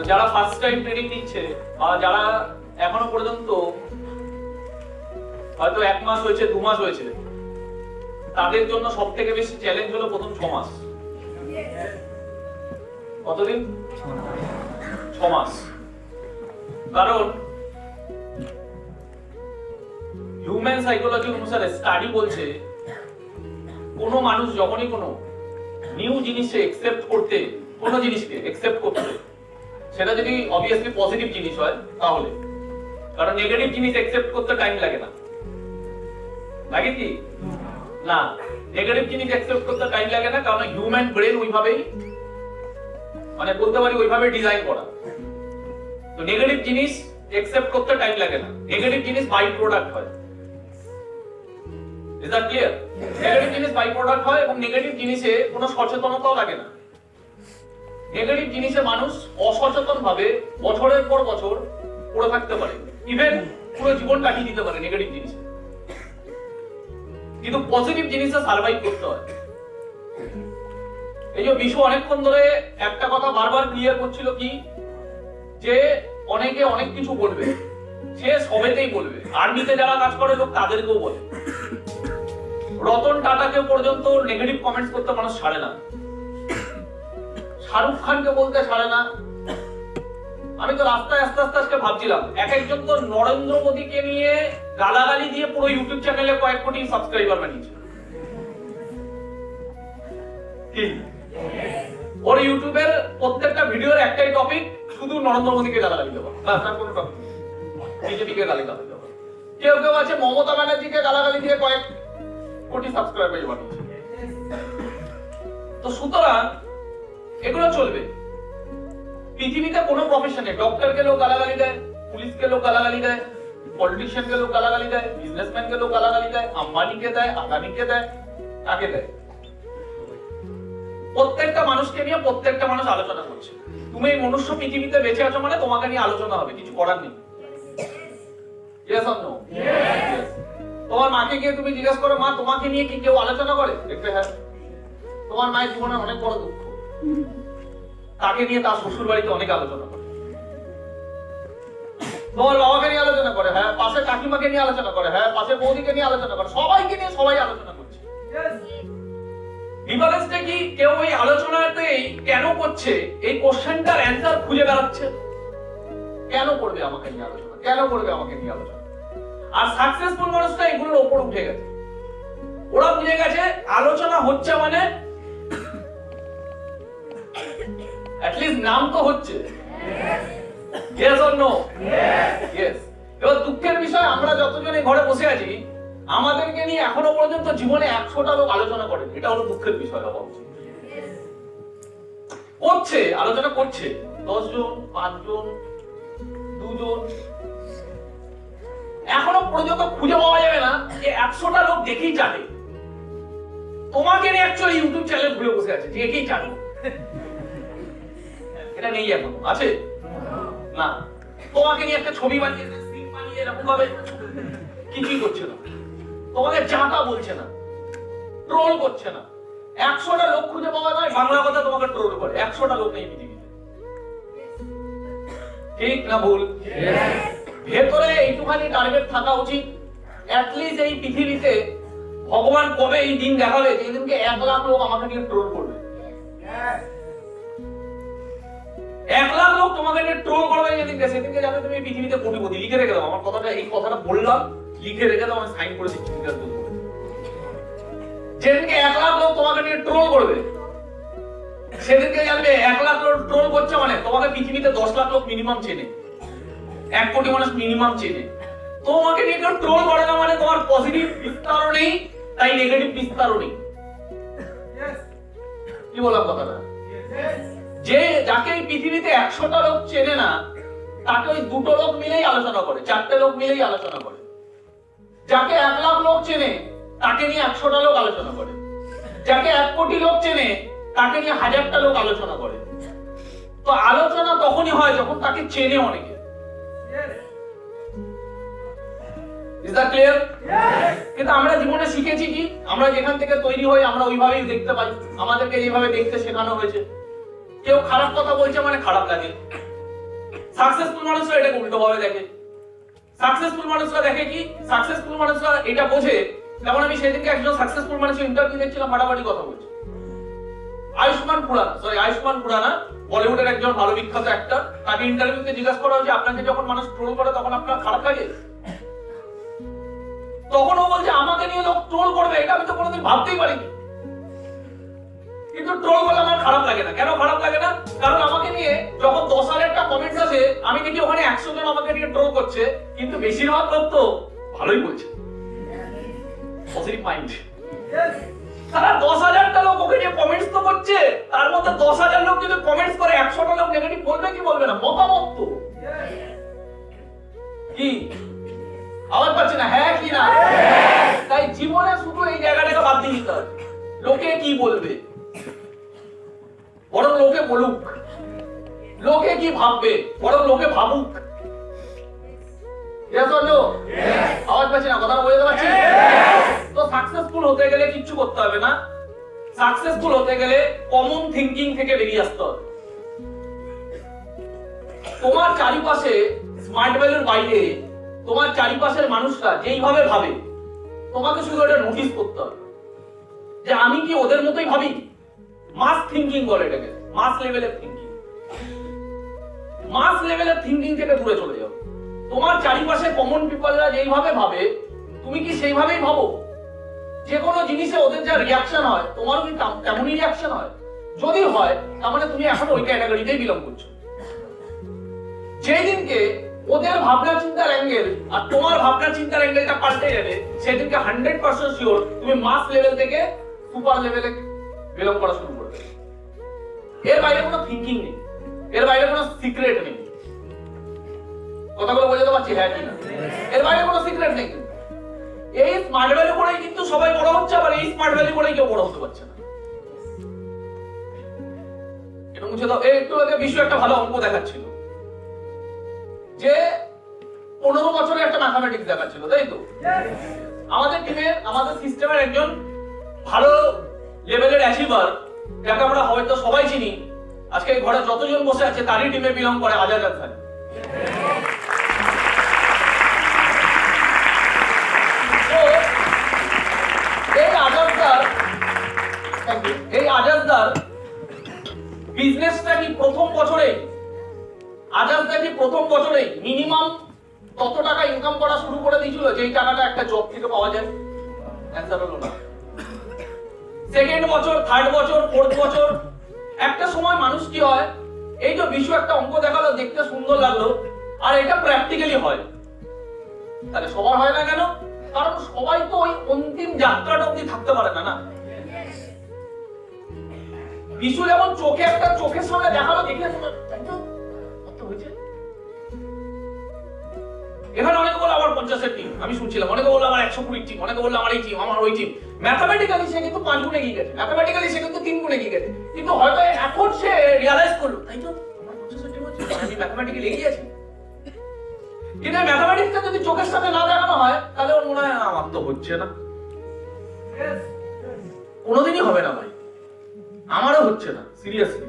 তো যারা first time training নিচ্ছে বা যারা এখনও পর্যন্ত হয়তো এক মাস হয়েছে, দু মাস হয়েছে, তাদের জন্য সব থেকে বেশি চ্যালেঞ্জ হলো প্রথম ছ মাস। কতদিন? ছ মাস। কারণ হিউম্যান সাইকোলজি অনুসারে স্টাডি বলছে, কোনো মানুষ যখনই কোনো নিউ জিনিসে একসেপ্ট করতে, কোনো জিনিসকে একসেপ্ট করতে সেটা যদি অবভিয়াসলি পজিটিভ জিনিস হয় তাহলে। কারণ নেগেটিভ জিনিস অ্যাকসেপ্ট করতে টাইম লাগে না। লাগে কি? না। নেগেটিভ জিনিস অ্যাকসেপ্ট করতে টাইম লাগে না কারণ হিউম্যান ব্রেন ওইভাবেই মানে বলতে পারি ওইভাবে ডিজাইন করা। তো নেগেটিভ জিনিস অ্যাকসেপ্ট করতে টাইম লাগে না। নেগেটিভ জিনিস বাই প্রোডাক্ট হয় ইজ দ্যাট ক্লিয়ার নেগেটিভ জিনিস বাই প্রোডাক্ট হয় এবং নেগেটিভ জিনিসে কোনো সচেতনতাও লাগে না। নেগেটিভ জিনিসে মানুষ অসচেতন ভাবে বছরের পর বছর পড়ে থাকতে পারে। ইভেন পুরো জীবন কাটিয়ে দিতে পারে নেগেটিভ জিনিসে। কিন্তু পজিটিভ জিনিসে সার্ভাইভ করতে হয়। এই যে বিশ্ব অনেকক্ষণ ধরে একটা কথা বারবার ক্লিয়ার করছিল কি? যে অনেকে অনেক কিছু বলবে, সে সবেতেই বলবে। আর্মিতে যারা কাজ করে লোক তাদেরকেও বলে। রতন টাটাকে পর্যন্ত নেগেটিভ কমেন্টস করতে মানুষ ছাড়ে না। শাহরুখ খানকে বলতে ছাড়ে না। আমি তো রাস্তায় আস্তে আস্তে আজকে ভাবছিলাম, এক একজন তো নরেন্দ্র মোদীকে নিয়ে গালাগালি দিয়ে পুরো ইউটিউব চ্যানেলে কয়েক কোটি সাবস্ক্রাইবার বানিয়েছে। কি? ওর ইউটিউবের প্রত্যেকটা ভিডিওর একটাই টপিক শুধু নরেন্দ্র মোদীকে গালাগালি দেওয়া। ব্যাস কোনো টপিক বিজেপিকে গালাগালি দেওয়া। কেউ কেউ আছে মমতা ব্যানার্জিকে গালাগালি দিয়ে কয়েক কোটি সাবস্ক্রাইবার বানিয়েছে। তো সুতরাং এগুলো চলবে। পৃথিবীতে কোনো প্রফেশনে ডক্টরকে লোক গালাগালি দেয় পুলিশকে লোক গালাগালি দেয় পলিটিশিয়ানকে লোক গালাগালি দেয় বিজনেসম্যানকে লোক গালাগালি দেয়, আম্বানিকে দেয় আদানিকে দেয়, কাকে দেয়? প্রত্যেকটা মানুষকে নিয়ে প্রত্যেকটা মানুষ আলোচনা করছে। তুমি এই মনুষ্য পৃথিবীতে বেঁচে আছো মানে তোমাকে নিয়ে আলোচনা হবে, কিছু করার নেই. তোমার মাকে গিয়ে তুমি জিজ্ঞেস করো, মা, তোমাকে নিয়ে কি কেউ আলোচনা করে? দেখবে হ্যাঁ। তোমার মায়ের জীবনে অনেক বড় দুঃখ। তাকে নিয়ে তার শ্বশুর বাড়িতে অনেক আলোচনা করে। তোমার বাবাকে নিয়ে আলোচনা করে হ্যাঁ পাশে কাকিমাকে নিয়ে আলোচনা করে হ্যাঁ পাশে বৌদিকে নিয়ে আলোচনা করে সবাইকে নিয়ে সবাই আলোচনা করছে। ডিফারেন্সটা কি কেউ এই আলোচনাতেই কেন করছে? এই কোশ্চেনটার অ্যান্সার খুঁজে বেড়াচ্ছে। কেন করবে আমাকে নিয়ে আলোচনা? কেন করবে আমাকে নিয়ে আলোচনা? আর সাকসেসফুল মানুষটা এগুলোর ওপর উঠে গেছে। ওরা বুঝে গেছে আলোচনা হচ্ছে মানে অ্যাটলিস্ট নাম তো হচ্ছে। ইয়েস অর নো ইয়েস এবার দুঃখের বিষয়, আমরা যতজন এই ঘরে বসে আছি, আমাদেরকে নিয়ে এখনও পর্যন্ত জীবনে একশোটা লোক আলোচনা করে এটা হলো দুঃখের বিষয় হওয়া উচিত করছে, আলোচনা করছে। দশজন, পাঁচজন, দুজন। এখনও পর্যন্ত খুঁজে পাওয়া যাবে না যে একশোটা লোক দেখেই জানে। তোমাকে নিয়ে অ্যাকচুয়ালি ইউটিউব চ্যানেল খুলে বসে আছে, দেখেই জানো। এটা নেই এখন আছে? না। তোমাকে নিয়ে একটা ছবি বানিয়ে বানিয়ে এরকম ভাবে কিছুই করছে না। তোমাকে চাটা বলছে না ট্রোল করছে না। একশোটা লোক খুঁজে পাওয়া যায়, বাংলা কথা তোমাকে ট্রোল করে। একশোটা লোক নেই পৃথিবীতে। ঠিক না ভুল? ভেতরে এইটুখানি টার্গেট থাকা উচিত। অ্যাটলিস্ট এই পৃথিবীতে ভগবান কবে এই দিন দেখাবে? যেদিনকে এক লাখ লোক আমাকে নিয়ে ট্রোল করবে। এক লাখ লোক তোমাকে নিয়ে ট্রোল করবে যেদিনকে সেদিনকে? জানো তুমি পৃথিবীতে কোটিপতি লিখে রেখে দাও আমার কথাটা এই কথাটা বললাম লিখে রেখে দাও আমি সাইন করে। দিচ্ছি যেদিনকে এক লাখ লোক তোমাকে নিয়ে ট্রোল করবে সেদিনকে জানবে এক লাখ লোক ট্রোল করছে মানে তোমাকে পৃথিবীতে দশ লাখ লোক মিনিমাম চেনে। এক কোটি মানুষ মিনিমাম চেনে। তোমাকে নিয়ে কেউ ট্রোল করে না মানে তোমার পজিটিভ বিস্তারও নেই তাই নেগেটিভ বিস্তারও নেই। কি বললাম কথাটা? যে যাকে পৃথিবীতে একশোটা লোক চেনে না, তাকে ওই দুটো লোক মিলেই আলোচনা করে, চারটে লোক মিলেই আলোচনা করে। যাকে এক লাখ লোক চেনে, তাকে নিয়ে একশোটা লোক আলোচনা করে। যাকে এক কোটি লোক চেনে, তাকে নিয়ে হাজারটা লোক আলোচনা করে। তো আলোচনা তখনই হয় যখন তাকে চেনে অনেকে। দ্যাট ক্লিয়ার কিন্তু আমরা জীবনে শিখেছি কি? আমরা যেখান থেকে তৈরি হই, আমরা ওইভাবেই দেখতে পাই। আমাদেরকে যেভাবে দেখতে শেখানো হয়েছে। কেউ খারাপ কথা বলছে মানে খারাপ লাগে। সাকসেসফুল মানুষরা এটাকে উল্টো ভাবে দেখে। সাকসেসফুল মানুষরা দেখে কি? সাকসেসফুল মানুষরা এটা বোঝে। যেমন আমি সেদিনকে একজন সাকসেসফুল মানুষের ইন্টারভিউ দেখছিলাম, ফাটাফাটি কথা বলছে। আয়ুষ্মান খুরানা সরি আয়ুষ্মান খুরানা বলিউডের একজন ভালো বিখ্যাত অ্যাক্টর তাকে ইন্টারভিউতে জিজ্ঞাসা করা হয়েছে, আপনাকে যখন মানুষ ট্রোল করে, তখন আপনার খারাপ লাগে? তখন ও বলছে, আমাকে নিয়ে লোক ট্রোল করবে, এটা আমি তো কোনোদিন ভাবতেই পারিনি। কিন্তু ট্রোল করলে আমার খারাপ লাগে না। কেন খারাপ লাগে না? কারণ আমাকে নিয়ে যখন দশ হাজারটা কমেন্টস আছে আমি দেখি ওখানে একশো জন আমাকে নিয়ে ট্রোল করছে। কিন্তু বেশিরভাগ লোক তো ভালোই বলছে। তারা দশ হাজারটা লোক ওকে নিয়ে কমেন্টস তো করছে। তার মধ্যে দশ হাজার লোক যদি কমেন্টস করে, একশোটা লোক নেগেটিভ বলবে কি বলবে না? মতামত তো। কি? পাচ্ছি না? হ্যাঁ কি না? তাই জীবনে শুধু এই জায়গাটাকে বাদ দিয়ে দিতে হবে। লোকে কি বলবে? বরং লোকে বলুক। লোকে কি ভাববে? বরং লোকে ভাবুক? আওয়াজ পাচ্ছি না? কথাটা বলতে পারছি? তো সাকসেসফুল হতে গেলে কিচ্ছু করতে হবে না। সাকসেসফুল হতে গেলে কমন থিংকিং থেকে বেরিয়ে আসতে হবে। তোমার চারিপাশে স্মার্ট ভ্যালুর বাইরে তোমার চারিপাশের মানুষরা যেইভাবে ভাবে তোমাকে শুধু এটা নোটিস করতে হবে। যে আমি কি ওদের মতোই ভাবি? মাস থিংকিং বলে এটাকে। মাস লেভেলের থিংকিং মাস লেভেলের থিংকিং থেকে দূরে চলে যাও। তোমার চারিপাশে কমন পিপলরা যেইভাবে ভাবে, তুমি কি সেইভাবেই ভাবো? যে কোনো জিনিসে ওদের যা রিয়াকশন হয়, তোমারও কি তেমনই রিয়াকশন হয়? যদি হয়, তার মানে তুমি এখন ওই ক্যাটাগরিতেই বিলং করছ। যেই দিনকে ওদের ভাবনা চিন্তার অ্যাঙ্গেল আর তোমার ভাবনা চিন্তার অ্যাঙ্গেলটা পাল্টে যাবে, সেদিনকে হান্ড্রেড পার্সেন্ট শিওর তুমি মাস লেভেল থেকে সুপার লেভেলে বিলং করা শুরু করবে। এর বাইরে কোনো থিঙ্কিং নেই। এর বাইরে কোনো সিক্রেট নেই। কথাগুলো বোঝাতে পারছি? হ্যাঁ কি না এর বাইরে কোনো সিক্রেট নেই। এই স্মার্ট ভ্যালু করেই কিন্তু সবাই বড় হচ্ছে আবার এই স্মার্ট ভ্যালু করেই কেউ বড় হতে পারছে না। এটা মুছে দাও। একটু আগে বিশ্ব একটা ভালো অঙ্ক দেখাচ্ছিল। যে পনেরো বছরের একটা ম্যাথামেটিক্স দেখাচ্ছিল তাই তো? আমাদের টিমের আমাদের সিস্টেমের একজন ভালো লেভেলের অ্যাচিভার যাকে আমরা হয়তো সবাই চিনি, আজকে ঘরে যতজন বসে আছে, তারই টিমে বিলং করে আজাদ আনসারি এই আজাদদার বিজনেসটা কি প্রথম বছরে আজাদদা কি প্রথম বছরে মিনিমাম কত টাকা ইনকাম করা শুরু করে দিয়েছিল, যেই টাকাটা একটা জব থেকে পাওয়া যায়? অ্যান্সার হলো না। সেকেন্ড বছর থার্ড বছর ফোর্থ বছর, একটা সময় মানুষ কি হয়? এই যে বিশ্ব একটা অঙ্ক দেখাল, দেখতে সুন্দর লাগল, আর এটা প্র্যাকটিক্যালি হয়। তাহলে সবার হয় না কেন? কারণ সবাই তো ওই অন্তিম যাত্রাটা অব্দি থাকতে পারে না না? বিশু যেমন চোখে একটা চোখের সামনে দেখাল হয়েছে? এখানে অনেকে বলল, আমার পঞ্চাশের টিম আমি শুনছিলাম। অনেকে বলল, আমার একশো কুড়ি টিম অনেকে বলল, আমার এই টিম আমার ওই টিম ম্যাথামেটিক্যালি সে কিন্তু পাঁচ গুণে এগিয়ে গেছে। ম্যাথামেটিক্যালি সে কিন্তু তিন গুণে এগিয়ে গেছে। কিন্তু হয়তো এখন সে রিয়ালাইজ করল, তাই তো, আমার আমি ম্যাথামেটিক্যালি এগিয়ে আছি। কিন্তু ম্যাথামেটিক্সটা যদি চোখের সাথে না দেখানো হয়, তাহলে ওর মনে হয় আমার তো হচ্ছে না। কোনোদিনই হবে না ভাই। আমারও হচ্ছে না সিরিয়াসলি